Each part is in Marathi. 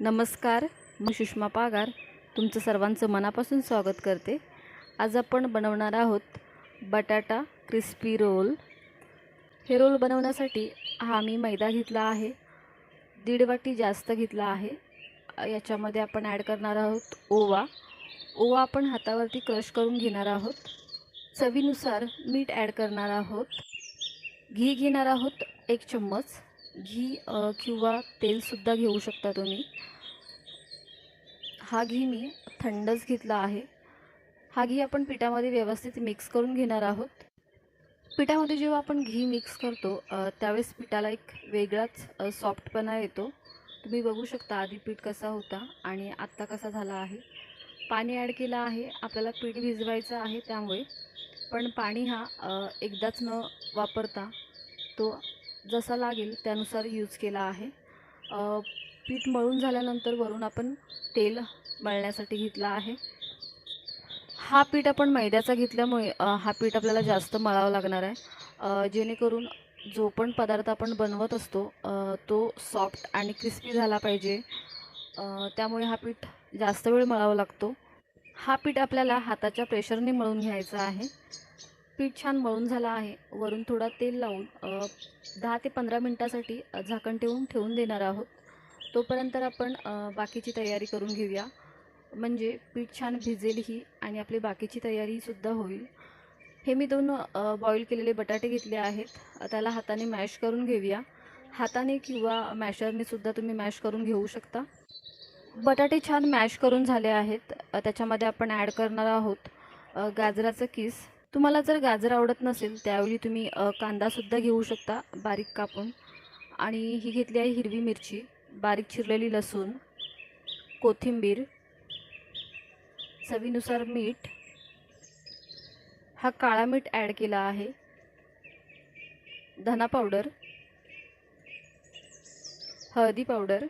नमस्कार मी सुषमा पागार. तुमचं सर्वांचं मनापासून स्वागत करते. आज आपण बनवणार आहोत बटाटा क्रिस्पी रोल. हे रोल बनवण्यासाठी हा मी मैदा घेतला आहे. दीड वाटी जास्त घेतला आहे. याच्यामध्ये आपण ॲड करणार आहोत ओवा. ओवा आपण हातावरती क्रश करून घेणार आहोत. चवीनुसार मीठ ॲड करणार आहोत. घी घेणार आहोत एक चम्मच. घी किंवा तेलसुद्धा घेऊ शकता तुम्ही. हा घी मी थंडच घेतला आहे. हा घी आपण पिठामध्ये व्यवस्थित मिक्स करून घेणार आहोत. पिठामध्ये जेव्हा आपण घी मिक्स करतो त्यावेळेस पिठाला एक वेगळाच सॉफ्टपणा येतो. तुम्ही बघू शकता आधी पीठ कसा होता आणि आत्ता कसा झाला आहे. पाणी ॲड केलं आहे. आपल्याला पीठ भिजवायचं आहे त्यामुळे. पण पाणी हा एकदाच न वापरता तो जसा लागेल त्यानुसार यूज केला आहे. पीठ मळून झाल्यानंतर वरून आपण तेल मळण्यासाठी घेतला आहे. हा पीठ आपण मैद्याचा घेतल्यामुळे हा पीठ आपल्याला जास्त मळावा लागणार आहे. जेणेकरून जो पण पदार्थ आपण बनवत असतो तो सॉफ्ट आणि क्रिस्पी झाला पाहिजे. त्यामुळे हा पीठ जास्त वेळ मळावा लागतो. हा पीठ आपल्याला हाताच्या प्रेशरने मळून घ्यायचा आहे. पीठ छान मळून झालं आहे. वरून थोडा तेल लावून दहा ते पंधरा मिनटासाठी झाकण ठेवून ठेवून देणार आहोत. तोपर्यंत आपण बाकीची तयारी करून घेऊया. म्हणजे पीठ छान भिजेलही आणि आपली बाकीची तयारीसुद्धा होईल. हे मी दोन बॉईल केलेले बटाटे घेतले आहेत. त्याला हाताने मॅश करून घेऊया. हाताने किंवा मॅशरनेसुद्धा तुम्ही मॅश करून घेऊ शकता. बटाटे छान मॅश करून झाले आहेत. त्याच्यामध्ये आपण ॲड करणार आहोत गाजराचं किस. तुम्हाला जर गाजर आवडत नसेल त्यावेळी तुम्ही कांदासुद्धा घेऊ शकता बारीक कापून. आणि ही घेतली आहे हिरवी मिरची बारीक चिरलेली लसूण कोथिंबीर चवीनुसार मीठ. हा काळा मीठ ॲड केला आहे. धना पावडर हळदी पावडर.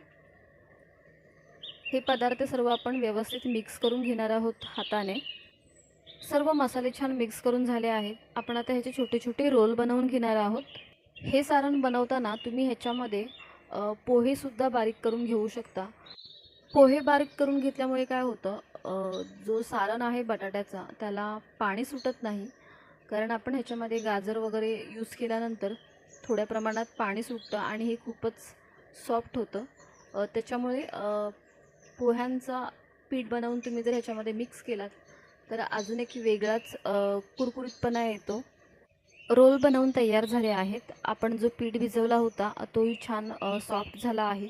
हे पदार्थ सर्व आपण व्यवस्थित मिक्स करून घेणार आहोत हाताने. सर्व मसाले छान मिक्स करून झाले आहेत. आपण आता ह्याचे छोटे छोटे रोल बनवून घेणार आहोत. हे सारण बनवताना तुम्ही ह्याच्यामध्ये पोहेसुद्धा बारीक करून घेऊ शकता. पोहे बारीक करून घेतल्यामुळे काय होतं जो सारण आहे बटाट्याचा त्याला पाणी सुटत नाही. कारण आपण ह्याच्यामध्ये गाजर वगैरे यूज केल्यानंतर थोड्या प्रमाणात पाणी सुटतं आणि हे खूपच सॉफ्ट होतं. त्याच्यामुळे पोह्यांचा पीठ बनवून तुम्ही जर ह्याच्यामध्ये मिक्स केलात तर अजून एक वेगळाच कुरकुरीतपणा येतो. रोल बनवून तयार झाले आहेत. आपण जो पीठ भिजवला होता तोही छान सॉफ्ट झाला आहे.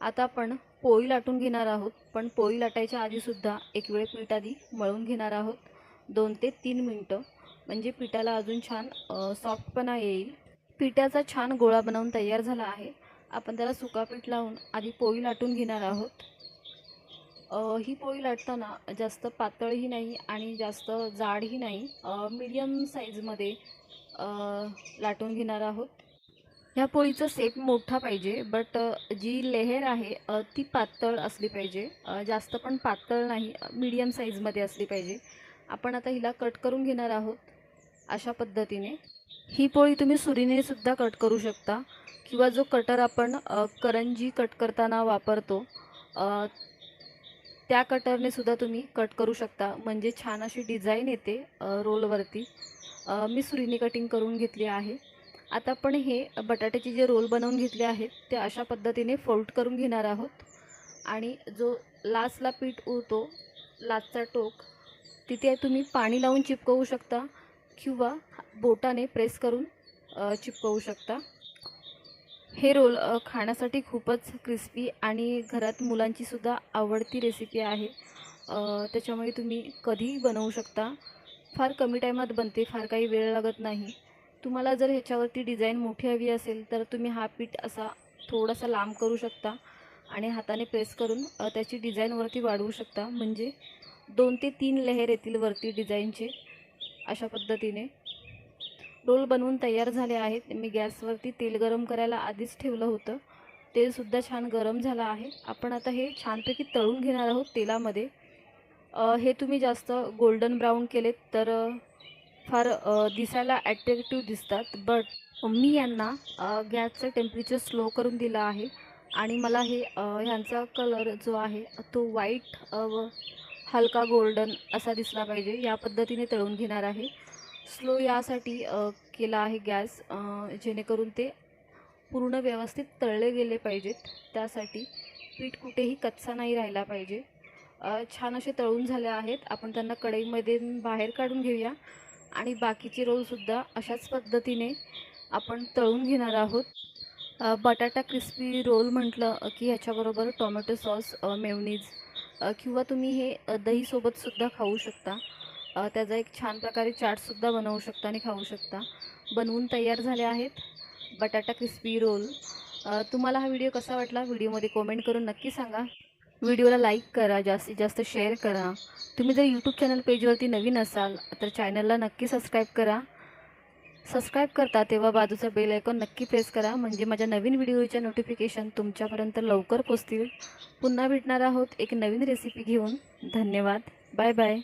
आता आपण पोळी लाटून घेणार आहोत. पण पोळी लाटायच्या आधीसुद्धा एक वेळ पीठ आधी मळून घेणार आहोत. दोन ते तीन मिनटं. म्हणजे पिठाला अजून छान सॉफ्टपणा येईल. पिठाचा छान गोळा बनवून तयार झाला आहे. आपण त्याला सुका पीठ लावून आधी पोळी लाटून घेणार आहोत. ही पोळी लाटताना जास्त पातळही नाही आणि जास्त जाडही नाही. मीडियम साईजमध्ये लाटून घेणार आहोत. ह्या पोळीचा सेप मोठा पाहिजे बट जी लेहर आहे ती पातळ असली पाहिजे. जास्त पण पातळ नाही मीडियम साईजमध्ये असली पाहिजे. आपण आता हिला कट करून घेणार आहोत अशा पद्धतीने. ही पोळी तुम्ही सुरीने सुद्धा कट करू शकता. किंवा जो कटर आपण करंजी कट करताना वापरतो त्या कटरने सुद्धा तुम्ही कट करू शकता. म्हणजे छान अशी डिझाईन येते रोलवरती मी सुरीने कटिंग करून घेतली आहे. आता आपण हे बटाट्याचे जे रोल बनवून घेतले आहेत ते अशा पद्धतीने फोल्ड करून घेणार आहोत. आणि जो लास्टला पीठ उरतो लास्टचा टोक तिथे तुम्ही पाणी लावून चिपकवू शकता किंवा बोटाने प्रेस करून चिपकवू शकता. हे रोल खाण्यासाठी खूपच क्रिस्पी आणि घरात मुलांची सुद्धा आवडती रेसिपी आहे. त्याच्यामुळे तुम्ही कधीही बनवू शकता. फार कमी टायमात बनते फार काही वेळ लागत नाही. तुम्हाला जर ह्याच्यावरती डिझाईन मोठी हवी असेल तर तुम्ही हा पीठ असा थोडासा लांब करू शकता आणि हाताने प्रेस करून त्याची डिझाईनवरती वाढवू शकता. म्हणजे दोन ते तीन लेहेर येतील वरती डिझाईनचे अशा पद्धतीने. रोल बनवून तयार झाले आहेत. मी गॅसवरती तेल गरम करायला आधीच ठेवलं होतं. तेलसुद्धा छान गरम झालं आहे. आपण आता हे छानपैकी तळून घेणार आहोत तेलामध्ये. हे तुम्ही जास्त गोल्डन ब्राऊन केलेत तर फार दिसायला ॲट्रॅक्टिव्ह दिसतात. बट मी यांना गॅसचं टेम्परेचर स्लो करून दिलं आहे. आणि मला हे ह्यांचा कलर जो आहे तो व्हाईट व हलका गोल्डन असा दिसला पाहिजे. या पद्धतीने तळून घेणार आहे. स्लो यासाठी केला आहे गॅस जेणेकरून ते पूर्ण व्यवस्थित तळले गेले पाहिजेत. त्यासाठी पीठ कुठेही कच्चा नाही राहिला पाहिजे. छान असे तळून झाले आहेत. आपण त्यांना कढईमध्ये बाहेर काढून घेऊया. आणि बाकीचे रोलसुद्धा अशाच पद्धतीने आपण तळून घेणार आहोत. बटाटा क्रिस्पी रोल म्हटलं की ह्याच्याबरोबर टोमॅटो सॉस मेवनीज किंवा तुम्ही हे दहीसोबतसुद्धा खाऊ शकता. त्याचा एक छान प्रकारे चाटसुद्धा बनवू शकता आणि खाऊ शकता. बनवून तयार झाले आहेत. बटाटा क्रिस्पी रोल. तुम्हाला हा व्हिडिओ कसा वाटला? व्हिडिओमध्ये कॉमेंट करून नक्की सांगा. व्हिडिओला लाईक करा जास्तीत जास्त शेअर करा. तुम्ही जर यूट्यूब चॅनल पेजवरती नवीन असाल तर चॅनलला नक्की सबस्क्राईब करा. सबस्क्राईब करता तेव्हा बाजूचा बेल आयकॉन नक्की प्रेस करा. म्हणजे माझ्या नवीन व्हिडिओच्या नोटिफिकेशन तुमच्यापर्यंत लवकर पोचतील. पुन्हा भेटणार आहोत एक नवीन रेसिपी घेऊन. धन्यवाद. Bye bye